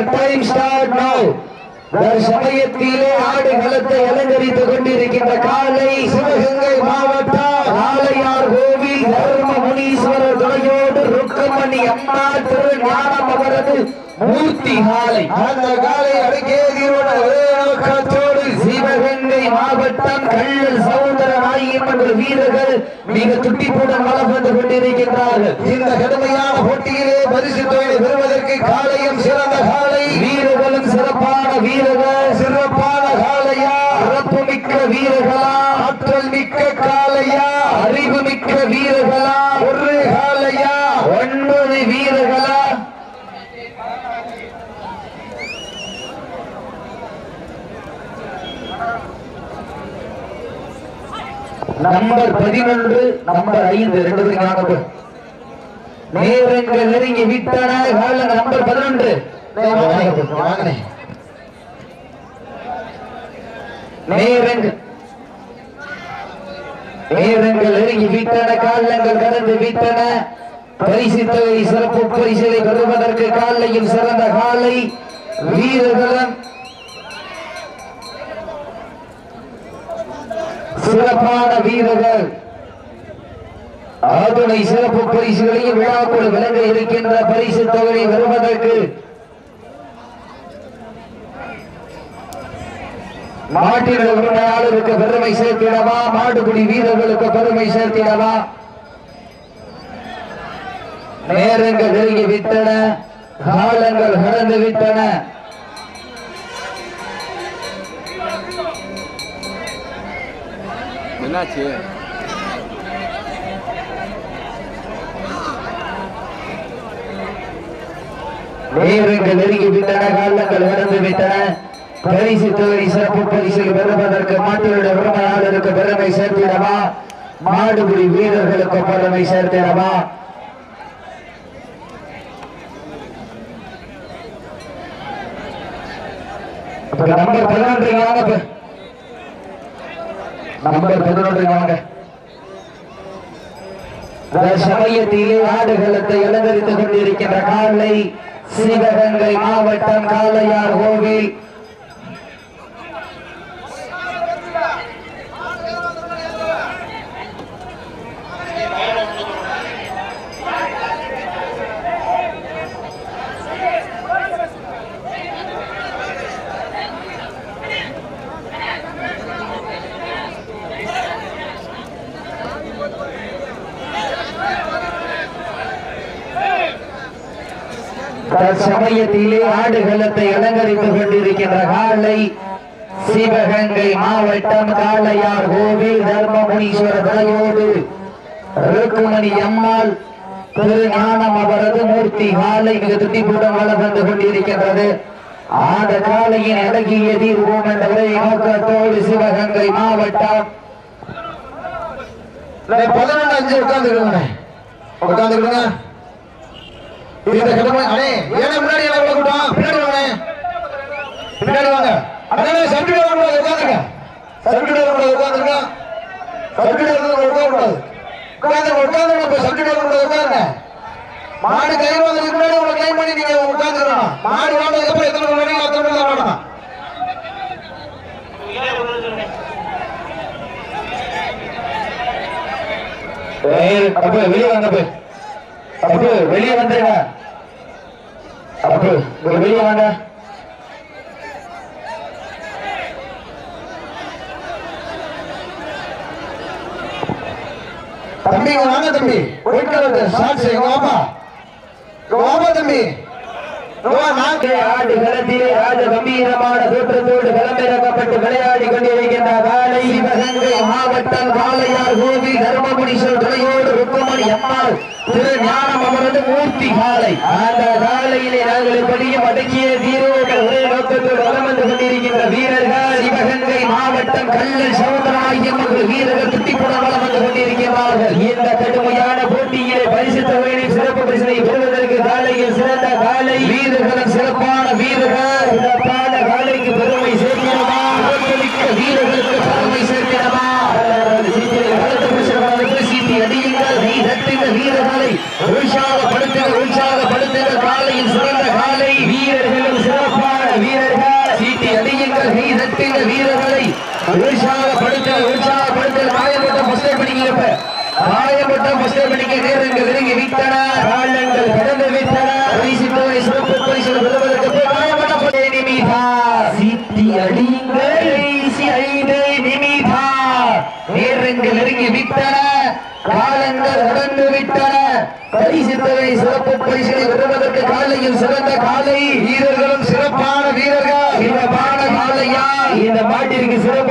Your time start now சமயத்திலே ஆடு களத்தை அலங்கரித்துக் கொண்டிருக்கின்ற காலை சிவகங்கை மாவட்டம் ஆலையார் கோவில் தர்ம முனீஸ்வரர் துணையோடு ருக்கமணி அம்மா திரு ஞானம் அவரது மூர்த்தி காலை. அந்த காலை அடக்கேதியோடு ஒரே சிவகங்கை மாவட்டம் கள்ள நாயகமன்ற வீரர்கள் மிக துட்டிப்புடன் வளம் வந்து கொண்டிருக்கின்றார்கள். இந்த கடுமையான போட்டியிலே பரிசு தொகை பெறுவதற்கு காலையும் சிறந்த காலை. வீரர்களும் சிறப்பான வீரர்கள். சிறப்பான காலையா? சிறப்பு மிக்க வீரர்களா? ஆற்றல் மிக்க காலையா? அறிவு மிக்க வீரர்களா ஒரு காலையா ஒன்பது வீரர்களா நம்பர் பதினொன்று நம்பர் ஐந்து ரெண்டு பேரும் நேரங்கள் நெருங்கி விட்டன? நம்பர் பதினொன்று. நேரங்கள். நேரங்கள் நெருங்கி விட்டன காலங்கள் கடந்து விட்டன. பரிசு தொகை சிறப்பு பரிசுகளை பெறுவதற்கு காலையில் சிறந்த காலை வீரர்களும் சிறப்பான வீரர்கள். ஆதுணை சிறப்பு பரிசுகளையும் விழாக்குள் விளங்க இருக்கின்ற பரிசு தொகை வருவதற்கு மாட்டின உரிமையாளருக்கு பெருமை சேர்த்திடவா? மாடுபிடி வீரர்களுக்கு பெருமை சேர்த்திடவா? நேரங்கள் நெருங்கி விட்டன காலங்கள் கடந்து விட்டன. என்னாச்சு? நேரங்கள் நெருங்கி விட்டன காலங்கள் கடந்து விட்டன. பரிசு தொகை சிறப்பு பரிசில் பெறுவதற்கு மாட்டுடைய உரிமையாளருக்கு பெருமை சேர்த்திடவா? மாடுபுடி வீரர்களுக்கு பெருமை சேர்த்திடவா? நம்பர் பதினொன்று நம்பர் பதினொன்று வாங்க. சமயத்திலே ஆடுகளத்தை அலங்கரித்துக் கொண்டிருக்கின்ற காலை சிவகங்கை மாவட்டம் காளையார் கோவில் தற்சமயத்திலே ஆடுகளத்தை அலங்கரித்துக் கொண்டிருக்கின்ற காலை சிவகங்கை மாவட்டம் காளையார் கோவில் தர்மமுனீஸ்வர தலையோடு ருக்குமணி அம்மாள் திருஞானம் அவரது மூர்த்தி காலை மிக துட்டிப்புடன் வளம் வந்து கொண்டிருக்கின்றது. ஆட காலையின் அழகிய தீர்வோம் என்ற ஒரே நோக்கத்தோடு சிவகங்கை மாவட்டம். பதினொன்று அஞ்சு உட்காந்துக்கிடுங்க உட்காந்துக்கிடுங்க இந்த கிழமை அண்ணே ஏன்னா முன்னாடி எல்லாம் உள்ள பின்னாடி வாங்க. பின்னாடி வாங்க. அண்ணே சர்டிஃபிகேட் கூட உட்காந்துருங்க சர்டிஃபிகேட் கூட உட்காந்துருங்க சர்டிஃபிகேட் கூட உட்காரக்கூடாது உட்காந்து உட்காந்து இப்ப சர்டிஃபிகேட் கூட உட்காருங்க மாடு கை வந்ததுக்கு முன்னாடி உங்களை கிளைம் பண்ணி நீங்க உட்காந்துக்கணும் மாடு வாங்கினதுக்கு அப்புறம் எத்தனை மணி வேணும் அத்தனை மணி தான் வேணும் ஏய், அப்ப வெளியே வாங்க அப்ப. அப்ப வெளியே வந்துருங்க. அப்ப வெளியே வாங்க. தம்பி வாங்க தம்பி. ஒயிட் கலர் ஷார்ட்ஸ் இங்க வாப்பா. வாப்பா தம்பி. நான் நாட்டை ஆடு களத்திலே ராஜ கம்பீரமான தோற்றத்தோடு களமிறக்கப்பட்டு விளையாடி கொண்டிருக்கின்ற மாவட்டம் காளையார் கோவில் தர்மபுரீஸ்வரர் துணையோடு ருக்கமணி அம்மாள் திரு ஞானம் அவரது மூர்த்தி காலை. அந்த காலையிலே நாங்கள் எப்படியும் அடக்கிய வீரர்கள் ஒரே நோக்கத்தில் வலம் வந்து கொண்டிருக்கின்ற வீரர்கள் சிவகங்கை மாவட்டம் கல்லல் சமுத்திராயம் வீரர்கள் துட்டிப்புடன் வலம் வந்து கொண்டிருக்கிறார்கள் இந்த கடுமையான சிறப்பு பாளையப்பட்ட முஸ்லிமணிக்கு நேரங்கள் நெருங்கி விட்டன காலங்கள் கடந்து விட்டன பரிசு தொகை சிறப்பு பரிசு பெறுவதற்கு காயப்பட்ட நிமிதா. சீட்டி அடிங்கள் வீசி ஐந்து கடந்து விட்டன சிறப்பு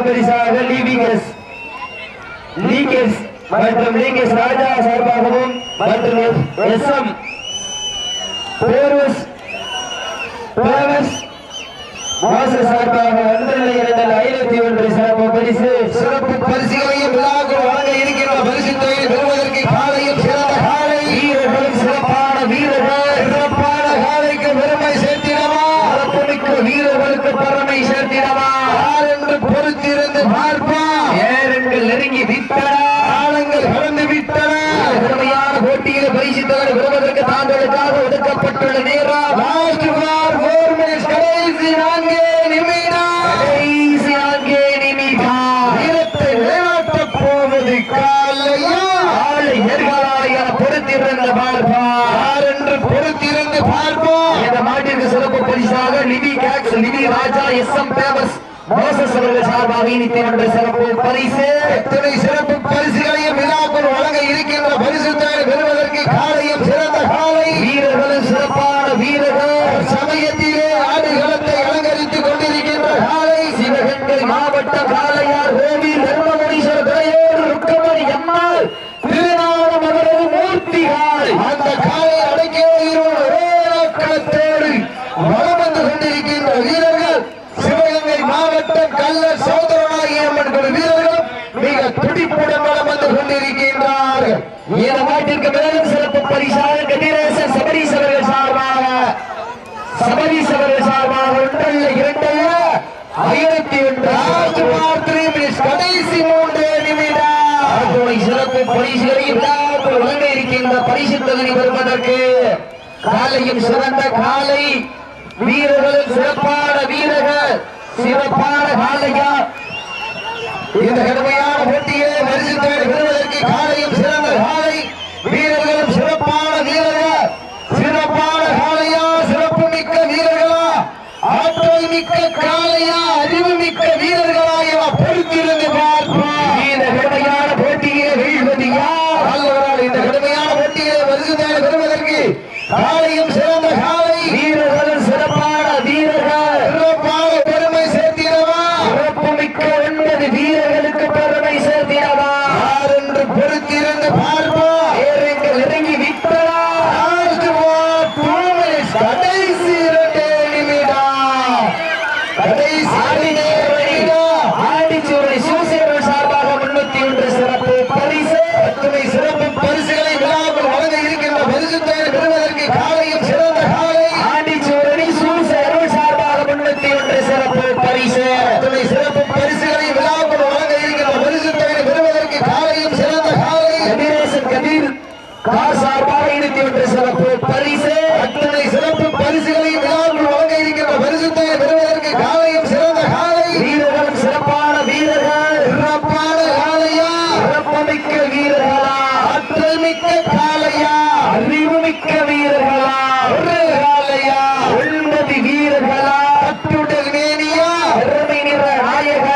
பரிசாக மற்றும் டி கே ராஜா சார்பாகவும் மற்றும் எஸ் எம் சார்பாக அந்த நிலையில் ஐநூத்தி ஒன்று சிறப்பு பரிசு. சிறப்பு பரிசு. எத்தனை சிறப்பு பரிசுகளையும் விழாக்கள் வழங்க இருக்கின்ற பரிசு பெறுவதற்கு காலையும் சிறந்த மதியத்திலே ஆடுகளத்தை அலங்கரித்துக் கொண்டிருக்கின்ற காலை சிவகங்கை மாவட்ட காலையார் கோவி தர்மமுனீஸ்வர் துறையோடு ருக்கமணி அம்மாள் திருநாவணம் அவரது மூர்த்திகள். அந்த காலை அடக்கிய களத்தோடு வளம் வந்து கொண்டிருக்கின்ற வீரர்கள் சிவகங்கை மாவட்ட கல்ல சோதரனாகி அம்மன் வீரர்கள் மிக துடிப்புடன் வளம் வந்து கொண்டிருக்கின்றார்கள். இந்த நாட்டிற்கு மேலும் சிறப்பு பரிசாக கதிரேசன் போலீஸ்களையும் வழங்க இருக்கின்ற பரிசு தொகுதி பெறுவதற்கு காலையில் சிறந்த காலை. வீரர்கள் சிறப்பான வீரர்கள் சிறப்பான காலையா இந்த கடுமை வீர